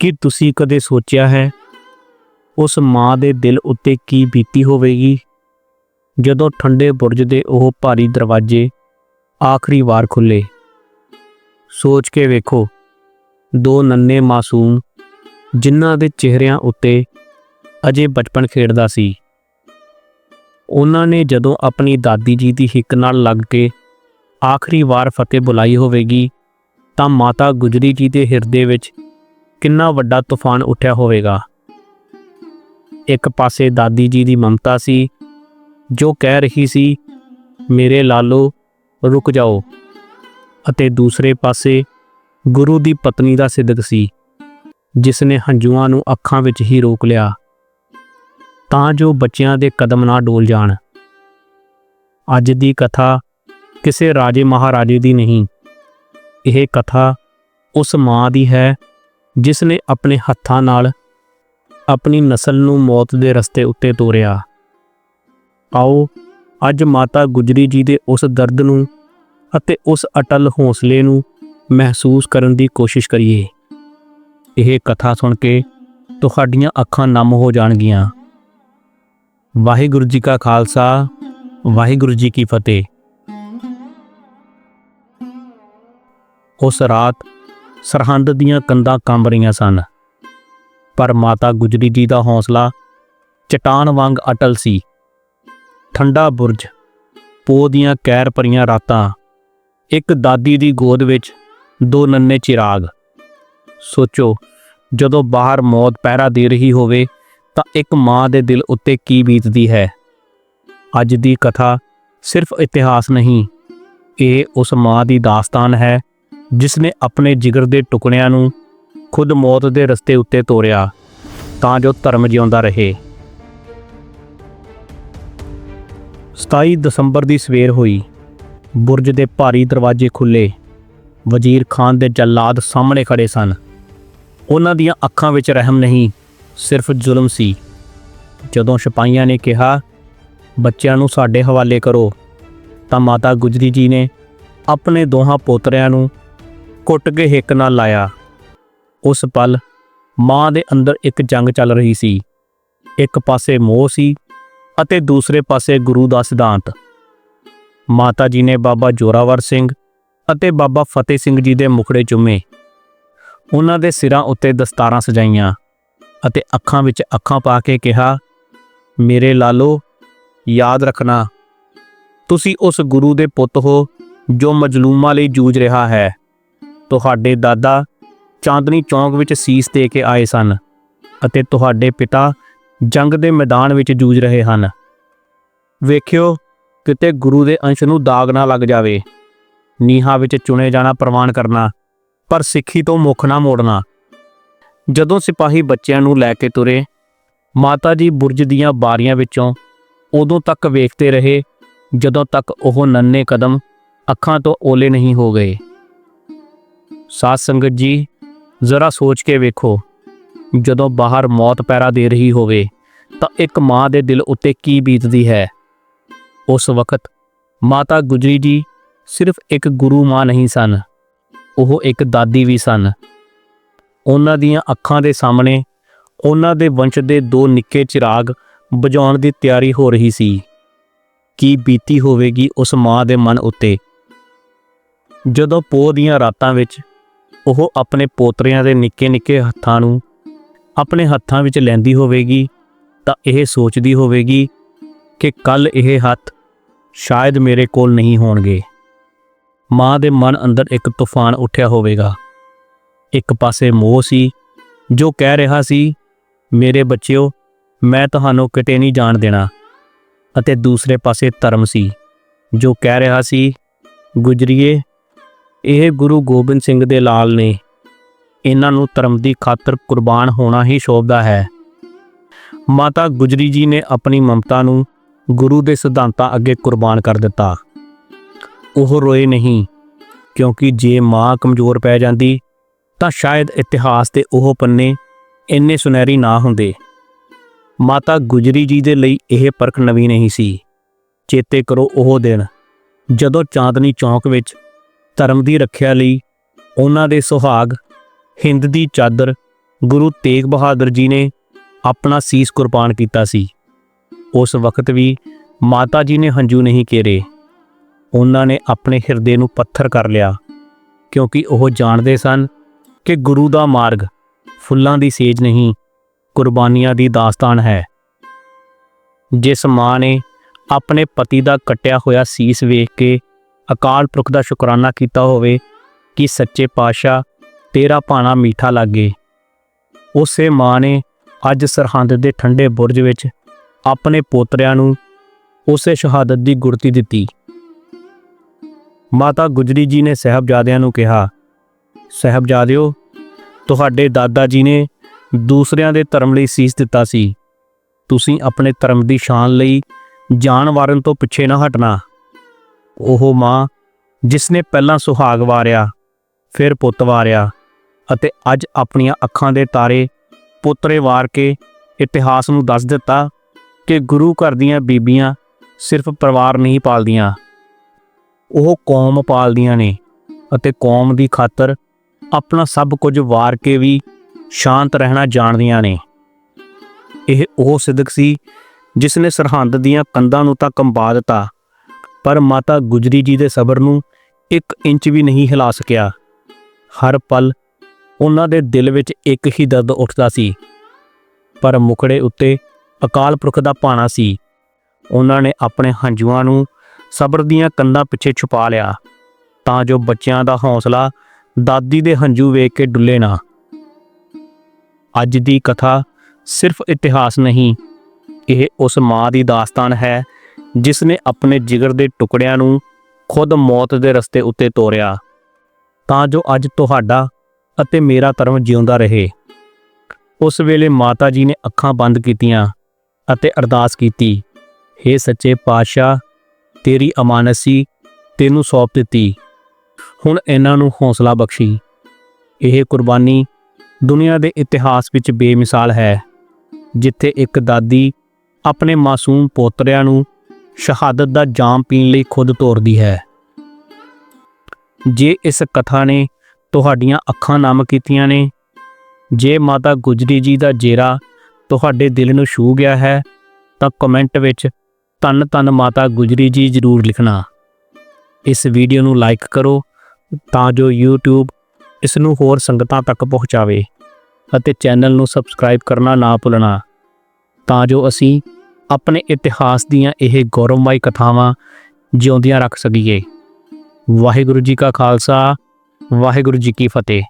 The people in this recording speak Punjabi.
ਕੀ ਤੁਸੀਂ ਕਦੇ ਸੋਚਿਆ ਹੈ, ਉਸ ਮਾਂ ਦੇ ਦਿਲ ਉੱਤੇ ਕੀ ਬੀਤੀ ਹੋਵੇਗੀ? ਜਦੋਂ ਠੰਡੇ ਬੁਰਜ ਦੇ ਉਹ ਭਾਰੀ ਦਰਵਾਜ਼ੇ ਆਖਰੀ ਵਾਰ ਖੁੱਲੇ, ਸੋਚ ਕੇ ਵੇਖੋ, ਦੋ ਨੰਨੇ ਮਾਸੂਮ, ਜਿਨ੍ਹਾਂ ਦੇ ਚਿਹਰਿਆਂ ਉੱਤੇ ਅਜੇ ਬਚਪਨ ਖੇਡਦਾ ਸੀ। ਉਹਨਾਂ ਨੇ ਜਦੋਂ ਆਪਣੀ ਦਾਦੀ ਜੀ ਦੀ ਹਿੱਕ ਨਾਲ ਲੱਗ ਕੇ ਆਖਰੀ ਵਾਰ ਫਤਿਹ ਬੁਲਾਈ ਹੋਵੇਗੀ, ਤਾਂ ਮਾਤਾ ਗੁਜਰੀ ਜੀ ਦੇ ਹਿਰਦੇ ਵਿੱਚ ਕਿੰਨਾ ਵੱਡਾ ਤੂਫਾਨ ਉੱਠਿਆ ਹੋਵੇਗਾ। ਇੱਕ ਪਾਸੇ ਦਾਦੀ ਜੀ ਦੀ ਮਮਤਾ ਸੀ, ਜੋ ਕਹਿ ਰਹੀ ਸੀ, ਮੇਰੇ ਲਾਲੋ, ਰੁਕ ਜਾਓ। ਅਤੇ ਦੂਸਰੇ ਪਾਸੇ ਗੁਰੂ ਦੀ ਪਤਨੀ ਦਾ ਸਿੱਦਕ ਸੀ, ਜਿਸ ਨੇ ਹੰਝੂਆਂ ਨੂੰ ਅੱਖਾਂ ਵਿੱਚ ਹੀ ਰੋਕ ਲਿਆ। ਤਾਂ ਜੋ ਬੱਚਿਆਂ ਦੇ ਕਦਮ ਨਾ ਡੋਲ ਜਾਣ। ਅੱਜ ਦੀ ਕਥਾ ਕਿਸੇ ਰਾਜੇ ਮਹਾਰਾਜੇ ਦੀ ਨਹੀਂ। ਇਹ ਕਥਾ ਉਸ ਮਾਂ ਦੀ ਹੈ ਜਿਸ ਨੇ ਆਪਣੇ ਹੱਥਾਂ ਨਾਲ ਆਪਣੀ ਨਸਲ ਨੂੰ ਮੌਤ ਦੇ ਰਸਤੇ ਉੱਤੇ ਤੋਰਿਆ। ਆਓ, ਅੱਜ ਮਾਤਾ ਗੁਜਰੀ ਜੀ ਦੇ ਉਸ ਦਰਦ ਨੂੰ ਅਤੇ ਉਸ ਅਟਲ ਹੌਸਲੇ ਨੂੰ ਮਹਿਸੂਸ ਕਰਨ ਦੀ ਕੋਸ਼ਿਸ਼ ਕਰੀਏ। ਇਹ ਕਥਾ ਸੁਣ ਕੇ ਤੁਹਾਡੀਆਂ ਅੱਖਾਂ ਨਮ ਹੋ ਜਾਣਗੀਆਂ। ਵਾਹਿਗੁਰੂ ਜੀ ਕਾ ਖਾਲਸਾ, ਵਾਹਿਗੁਰੂ ਜੀ ਕੀ ਫਤਿਹ। ਉਸ ਰਾਤ ਸਰਹੰਦ ਦੀਆਂ ਕੰਧਾਂ ਕੰਬ ਰਹੀਆਂ ਸਨ। ਪਰ ਮਾਤਾ ਗੁਜਰੀ ਜੀ ਦਾ ਹੌਸਲਾ ਚਟਾਨ ਵਾਂਗ ਅਟਲ ਸੀ। ਠੰਡਾ ਬੁਰਜ ਪੋ ਦੀਆਂ ਕੈਰ ਭਰੀਆਂ ਰਾਤਾਂ, ਇੱਕ ਦਾਦੀ ਦੀ ਗੋਦ ਵਿੱਚ ਦੋ ਨੰਨੇ ਚਿਰਾਗ। ਸੋਚੋ, ਜਦੋਂ ਬਾਹਰ ਮੌਤ ਪਹਿਰਾ ਦੇ ਰਹੀ ਹੋਵੇ, ਤਾਂ ਇੱਕ ਮਾਂ ਦੇ ਦਿਲ ਉੱਤੇ ਕੀ ਬੀਤਦੀ ਹੈ? ਅੱਜ ਦੀ ਕਥਾ ਸਿਰਫ ਇਤਿਹਾਸ ਨਹੀਂ, ਇਹ ਉਸ ਮਾਂ ਦੀ ਦਾਸਤਾਨ ਹੈ ਜਿਸ ਨੇ ਆਪਣੇ ਜਿਗਰ ਦੇ ਟੁਕੜਿਆਂ ਨੂੰ ਖੁਦ ਮੌਤ ਦੇ ਰਸਤੇ ਉੱਤੇ ਤੋਰਿਆ, ਤਾਂ ਜੋ ਧਰਮ ਜਿਉਂਦਾ ਰਹੇ। 27 ਦਸੰਬਰ ਦੀ ਸਵੇਰ ਹੋਈ। ਬੁਰਜ ਦੇ ਭਾਰੀ ਦਰਵਾਜ਼ੇ ਖੁੱਲੇ। ਵਜ਼ੀਰ ਖਾਨ ਦੇ ਜੱਲਾਦ ਸਾਹਮਣੇ ਖੜੇ ਸਨ। ਉਹਨਾਂ ਦੀਆਂ ਅੱਖਾਂ ਵਿੱਚ ਰਹਿਮ ਨਹੀਂ, ਸਿਰਫ ਜ਼ੁਲਮ ਸੀ। ਜਦੋਂ ਸਿਪਾਹੀਆਂ ਨੇ ਕਿਹਾ, ਬੱਚਿਆਂ ਨੂੰ ਸਾਡੇ ਹਵਾਲੇ ਕਰੋ, ਤਾਂ ਮਾਤਾ ਗੁਜਰੀ ਜੀ ਨੇ ਆਪਣੇ ਦੋਹਾਂ ਪੋਤਰਿਆਂ ਨੂੰ ਕੁੱਟ ਕੇ ਹਿੱਕ ਨਾਲ ਲਾਇਆ। ਉਸ ਪਲ ਮਾਂ ਦੇ ਅੰਦਰ ਇੱਕ ਜੰਗ ਚੱਲ ਰਹੀ ਸੀ। ਇੱਕ ਪਾਸੇ ਮੋਹ ਸੀ ਅਤੇ ਦੂਸਰੇ ਪਾਸੇ ਗੁਰੂ ਦਾ ਸਿਧਾਂਤ। ਮਾਤਾ ਜੀ ਨੇ ਬਾਬਾ ਜੋਰਾਵਰ ਸਿੰਘ ਅਤੇ ਬਾਬਾ ਫਤਿਹ ਸਿੰਘ ਜੀ ਦੇ ਮੁਖੜੇ ਚੁੰਮੇ। ਉਹਨਾਂ ਦੇ ਸਿਰਾਂ ਉੱਤੇ ਦਸਤਾਰਾਂ ਸਜਾਈਆਂ ਅਤੇ ਅੱਖਾਂ ਵਿੱਚ ਅੱਖਾਂ ਪਾ ਕੇ ਕਿਹਾ, ਮੇਰੇ ਲਾਲੋ, ਯਾਦ ਰੱਖਣਾ, ਤੁਸੀਂ ਉਸ ਗੁਰੂ ਦੇ ਪੁੱਤ ਹੋ ਜੋ ਮਜਲੂਮਾਂ ਲਈ ਜੂਝ ਰਿਹਾ ਹੈ। ਤੁਹਾਡੇ ਦਾਦਾ ਚਾਂਦਨੀ ਚੌਂਕ ਵਿੱਚ ਸੀਸ ਦੇ ਕੇ ਆਏ ਸਨ ਅਤੇ ਤੁਹਾਡੇ ਪਿਤਾ ਜੰਗ ਦੇ ਮੈਦਾਨ ਵਿੱਚ ਜੂਝ ਰਹੇ ਹਨ। ਵੇਖਿਓ ਕਿਤੇ ਗੁਰੂ ਦੇ ਅੰਸ਼ ਨੂੰ ਦਾਗ ਨਾ ਲੱਗ ਜਾਵੇ। ਨੀਹਾਂ ਵਿੱਚ ਚੁਣੇ ਜਾਣਾ ਪ੍ਰਵਾਨ ਕਰਨਾ, ਪਰ ਸਿੱਖੀ ਤੋਂ ਮੁੱਖ ਨਾ ਮੋੜਨਾ। ਜਦੋਂ ਸਿਪਾਹੀ ਬੱਚਿਆਂ ਨੂੰ ਲੈ ਕੇ ਤੁਰੇ, ਮਾਤਾ ਜੀ ਬੁਰਜ ਦੀਆਂ ਬਾਰੀਆਂ ਵਿੱਚੋਂ ਉਦੋਂ ਤੱਕ ਵੇਖਦੇ ਰਹੇ, ਜਦੋਂ ਤੱਕ ਉਹ ਨੰਨੇ ਕਦਮ ਅੱਖਾਂ ਤੋਂ ਓਲੇ ਨਹੀਂ ਹੋ ਗਏ। ਸਾਧ ਸੰਗਤ ਜੀ, ਜ਼ਰਾ ਸੋਚ ਕੇ ਵੇਖੋ, ਜਦੋਂ ਬਾਹਰ ਮੌਤ ਪੈਰਾ ਦੇ ਰਹੀ ਹੋਵੇ, ਤਾਂ ਇੱਕ ਮਾਂ ਦੇ ਦਿਲ ਉੱਤੇ ਕੀ ਬੀਤਦੀ ਹੈ? ਉਸ ਵਕਤ ਮਾਤਾ ਗੁਜਰੀ ਜੀ ਸਿਰਫ ਇੱਕ ਗੁਰੂ ਮਾਂ ਨਹੀਂ ਸਨ, ਉਹ ਇੱਕ ਦਾਦੀ ਵੀ ਸਨ। ਉਹਨਾਂ ਦੀਆਂ ਅੱਖਾਂ ਦੇ ਸਾਹਮਣੇ ਉਹਨਾਂ ਦੇ ਵੰਸ਼ ਦੇ ਦੋ ਨਿੱਕੇ ਚਿਰਾਗ ਬੁਝਾਉਣ ਦੀ ਤਿਆਰੀ ਹੋ ਰਹੀ ਸੀ। ਕੀ ਬੀਤੀ ਹੋਵੇਗੀ ਉਸ ਮਾਂ ਦੇ ਮਨ ਉੱਤੇ? ਜਦੋਂ ਪੋਹ ਦੀਆਂ ਰਾਤਾਂ ਵਿੱਚ ਉਹ ਆਪਣੇ ਪੋਤਰਿਆਂ ਦੇ ਨਿੱਕੇ-ਨਿੱਕੇ ਹੱਥਾਂ ਨੂੰ ਆਪਣੇ ਹੱਥਾਂ ਵਿੱਚ ਲੈਂਦੀ ਹੋਵੇਗੀ ਤਾਂ ਇਹ ਸੋਚਦੀ ਹੋਵੇਗੀ ਕਿ ਕੱਲ ਇਹ ਹੱਥ ਸ਼ਾਇਦ ਮੇਰੇ ਕੋਲ ਨਹੀਂ ਹੋਣਗੇ। ਮਾਂ ਦੇ ਮਨ ਅੰਦਰ ਇੱਕ ਤੂਫਾਨ ਉੱਠਿਆ ਹੋਵੇਗਾ। ਇੱਕ ਪਾਸੇ ਮੋਹ ਸੀ, ਜੋ ਕਹਿ ਰਿਹਾ ਸੀ, ਮੇਰੇ ਬੱਚਿਓ, ਮੈਂ ਤੁਹਾਨੂੰ ਕਿਤੇ ਨਹੀਂ ਜਾਣ ਦੇਣਾ। ਅਤੇ ਦੂਸਰੇ ਪਾਸੇ ਧਰਮ ਸੀ, ਜੋ ਕਹਿ ਰਿਹਾ ਸੀ, ਗੁਜਰੀਏ ਇਹ ਗੁਰੂ ਗੋਬਿੰਦ ਸਿੰਘ ਦੇ ਲਾਲ ਨੇ। ਇਹਨਾਂ ਨੂੰ ਧਰਮ ਦੀ ਖਾਤਰ ਕੁਰਬਾਨ ਹੋਣਾ ਹੀ ਸ਼ੋਭਦਾ ਹੈ। ਮਾਤਾ ਗੁਜਰੀ ਜੀ ਨੇ ਆਪਣੀ ਮਮਤਾ ਨੂੰ ਗੁਰੂ ਦੇ ਸਿਧਾਂਤਾਂ ਅੱਗੇ ਕੁਰਬਾਨ ਕਰ ਦਿੱਤਾ। ਉਹ ਰੋਏ ਨਹੀਂ, ਕਿਉਂਕਿ ਜੇ ਮਾਂ ਕਮਜ਼ੋਰ ਪੈ ਜਾਂਦੀ, ਤਾਂ ਸ਼ਾਇਦ ਇਤਿਹਾਸ ਦੇ ਉਹ ਪੰਨੇ ਇੰਨੇ ਸੁਨਹਿਰੀ ਨਾ ਹੁੰਦੇ। ਮਾਤਾ ਗੁਜਰੀ ਜੀ ਦੇ ਲਈ ਇਹ ਪਰਖ ਨਵੀਂ ਨਹੀਂ ਸੀ। ਚੇਤੇ ਕਰੋ ਉਹ ਦਿਨ, ਜਦੋਂ ਚਾਂਦਨੀ ਚੌਂਕ ਵਿੱਚ ਧਰਮ ਦੀ ਰੱਖਿਆ ਲਈ ਉਹਨਾਂ ਦੇ ਸੁਹਾਗ, ਹਿੰਦ ਦੀ ਚਾਦਰ ਗੁਰੂ ਤੇਗ ਬਹਾਦਰ ਜੀ ਨੇ ਆਪਣਾ ਸੀਸ ਕੁਰਬਾਨ ਕੀਤਾ ਸੀ। ਉਸ ਵਕਤ ਵੀ ਮਾਤਾ ਜੀ ਨੇ ਹੰਝੂ ਨਹੀਂ ਕੇਰੇ। ਉਹਨਾਂ ਨੇ ਆਪਣੇ ਹਿਰਦੇ ਨੂੰ ਪੱਥਰ ਕਰ ਲਿਆ, ਕਿਉਂਕਿ ਉਹ ਜਾਣਦੇ ਸਨ ਕਿ ਗੁਰੂ ਦਾ ਮਾਰਗ ਫੁੱਲਾਂ ਦੀ ਸੇਜ ਨਹੀਂ, ਕੁਰਬਾਨੀਆਂ ਦੀ ਦਾਸਤਾਨ ਹੈ। ਜਿਸ ਮਾਂ ਨੇ ਆਪਣੇ ਪਤੀ ਦਾ ਕੱਟਿਆ ਹੋਇਆ ਸੀਸ ਵੇਖ ਕੇ ਅਕਾਲ ਪੁਰਖ ਦਾ ਸ਼ੁਕਰਾਨਾ ਕੀਤਾ ਹੋਵੇ ਕਿ ਸੱਚੇ ਪਾਤਸ਼ਾਹ ਤੇਰਾ ਭਾਣਾ ਮੀਠਾ ਲੱਗੇ ਉਸੇ ਮਾਂ ਨੇ ਅੱਜ ਸਰਹੰਦ ਦੇ ਠੰਡੇ ਬੁਰਜ ਵਿੱਚ ਆਪਣੇ ਪੋਤਰਿਆਂ ਨੂੰ ਉਸੇ ਸ਼ਹਾਦਤ ਦੀ ਗੁਰਤੀ ਦਿੱਤੀ। ਮਾਤਾ ਗੁਜਰੀ ਜੀ ਨੇ ਸਹਿਬਜ਼ਾਦਿਆਂ ਨੂੰ ਕਿਹਾ, ਸਹਿਬਜ਼ਾਦਿਓ, ਤੁਹਾਡੇ ਦਾਦਾ ਜੀ ਨੇ ਦੂਸਰਿਆਂ ਦੇ ਧਰਮ ਲਈ ਸੀਸ ਦਿੱਤਾ ਸੀ। ਤੁਸੀਂ ਆਪਣੇ ਧਰਮ ਦੀ ਸ਼ਾਨ ਲਈ ਜਾਨ ਵਾਰਨ ਤੋਂ ਪਿੱਛੇ ਨਾ ਹਟਣਾ। ਉਹ ਮਾਂ ਜਿਸ ਨੇ ਪਹਿਲਾਂ ਸੁਹਾਗ ਵਾਰਿਆ, ਫਿਰ ਪੁੱਤ ਵਾਰਿਆ ਅਤੇ ਅੱਜ ਆਪਣੀਆਂ ਅੱਖਾਂ ਦੇ ਤਾਰੇ ਪੁੱਤਰੇ ਵਾਰ ਕੇ ਇਤਿਹਾਸ ਨੂੰ ਦੱਸ ਦਿੱਤਾ ਕਿ ਗੁਰੂ ਘਰ ਦੀਆਂ ਬੀਬੀਆਂ ਸਿਰਫ ਪਰਿਵਾਰ ਨਹੀਂ ਪਾਲਦੀਆਂ। ਉਹ ਕੌਮ ਪਾਲਦੀਆਂ ਨੇ ਅਤੇ ਕੌਮ ਦੀ ਖਾਤਰ ਆਪਣਾ ਸਭ ਕੁਝ ਵਾਰ ਕੇ ਵੀ ਸ਼ਾਂਤ ਰਹਿਣਾ ਜਾਣਦੀਆਂ ਨੇ। ਇਹ ਉਹ ਸਿੱਧਕ ਸੀ ਜਿਸ ਨੇ ਸਰਹੰਦ ਦੀਆਂ ਕੰਧਾਂ ਨੂੰ ਤਾਂ ਕੰਬਾ ਦਿੱਤਾ ਪਰ ਮਾਤਾ ਗੁਜਰੀ ਜੀ ਦੇ ਸਬਰ ਨੂੰ ਇੱਕ ਇੰਚ ਵੀ ਨਹੀਂ ਹਿਲਾ ਸਕਿਆ। ਹਰ ਪਲ ਉਹਨਾਂ ਦੇ ਦਿਲ ਵਿੱਚ ਇੱਕ ਹੀ ਦਰਦ ਉੱਠਦਾ ਸੀ। ਪਰ ਮੁਖੜੇ ਉੱਤੇ ਅਕਾਲ ਪੁਰਖ ਦਾ ਭਾਣਾ ਸੀ। ਉਹਨਾਂ ਨੇ ਆਪਣੇ ਹੰਝੂਆਂ ਨੂੰ ਸਬਰ ਦੀਆਂ ਕੰਧਾਂ ਪਿੱਛੇ ਛੁਪਾ ਲਿਆ, ਤਾਂ ਜੋ ਬੱਚਿਆਂ ਦਾ ਹੌਸਲਾ ਦਾਦੀ ਦੇ ਹੰਝੂ ਵੇਖ ਕੇ ਡੁੱਲੇ ਨਾ। ਅੱਜ ਦੀ ਕਥਾ ਸਿਰਫ ਇਤਿਹਾਸ ਨਹੀਂ, ਇਹ ਉਸ ਮਾਂ ਦੀ ਦਾਸਤਾਨ ਹੈ ਜਿਸ ਨੇ ਆਪਣੇ ਜਿਗਰ ਦੇ ਟੁਕੜਿਆਂ ਨੂੰ ਖੁਦ ਮੌਤ ਦੇ ਰਸਤੇ ਉੱਤੇ ਤੋਰਿਆ, ਤਾਂ ਜੋ ਅੱਜ ਤੁਹਾਡਾ ਅਤੇ ਮੇਰਾ ਧਰਮ ਜਿਉਂਦਾ ਰਹੇ। ਉਸ ਵੇਲੇ ਮਾਤਾ ਜੀ ਨੇ ਅੱਖਾਂ ਬੰਦ ਕੀਤੀਆਂ ਅਤੇ ਅਰਦਾਸ ਕੀਤੀ हे ਸੱਚੇ ਪਾਤਸ਼ਾਹ, ਤੇਰੀ ਅਮਾਨਸੀ ਤੈਨੂੰ ਸੌਂਪ ਦਿੱਤੀ। ਹੁਣ ਇਹਨਾਂ ਨੂੰ ਹੌਸਲਾ ਬਖਸ਼ੀ। ਇਹ ਕੁਰਬਾਨੀ ਦੁਨੀਆ ਦੇ ਇਤਿਹਾਸ ਵਿੱਚ ਬੇਮਿਸਾਲ ਹੈ, ਜਿੱਥੇ ਇੱਕ ਦਾਦੀ ਆਪਣੇ ਮਾਸੂਮ ਪੋਤਰਿਆਂ ਨੂੰ ਸ਼ਹਾਦਤ ਦਾ ਜਾਮ ਪੀਣ ਲਈ ਖੁਦ ਤੋਰਦੀ ਹੈ। ਜੇ ਇਸ ਕਥਾ ਨੇ ਤੁਹਾਡੀਆਂ ਅੱਖਾਂ ਨਮ ਕੀਤੀਆਂ ਨੇ, ਜੇ ਮਾਤਾ ਗੁਜਰੀ ਜੀ ਦਾ ਜੇਰਾ ਤੁਹਾਡੇ ਦਿਲ ਨੂੰ ਛੂ ਗਿਆ ਹੈ, ਤਾਂ ਕਮੈਂਟ ਵਿੱਚ ਧੰਨ ਧੰਨ ਮਾਤਾ ਗੁਜਰੀ ਜੀ ਜ਼ਰੂਰ ਲਿਖਣਾ। ਇਸ ਵੀਡੀਓ ਨੂੰ ਲਾਈਕ ਕਰੋ ਤਾਂ ਜੋ YouTube ਇਸ ਨੂੰ ਹੋਰ ਸੰਗਤਾਂ ਤੱਕ ਪਹੁੰਚਾਵੇ ਅਤੇ ਚੈਨਲ ਨੂੰ ਸਬਸਕ੍ਰਾਈਬ ਕਰਨਾ ਨਾ ਭੁੱਲਣਾ। ਤਾਂ ਜੋ ਅਸੀਂ ਆਪਣੇ ਇਤਿਹਾਸ ਦੀਆਂ ਇਹ ਗੌਰਵਮਈ ਕਥਾਵਾਂ ਜਿਉਂਦੀਆਂ ਰੱਖ ਸਕੀਏ। ਵਾਹਿਗੁਰੂ ਜੀ ਕਾ ਖਾਲਸਾ, ਵਾਹਿਗੁਰੂ ਜੀ ਕੀ ਫਤਿਹ।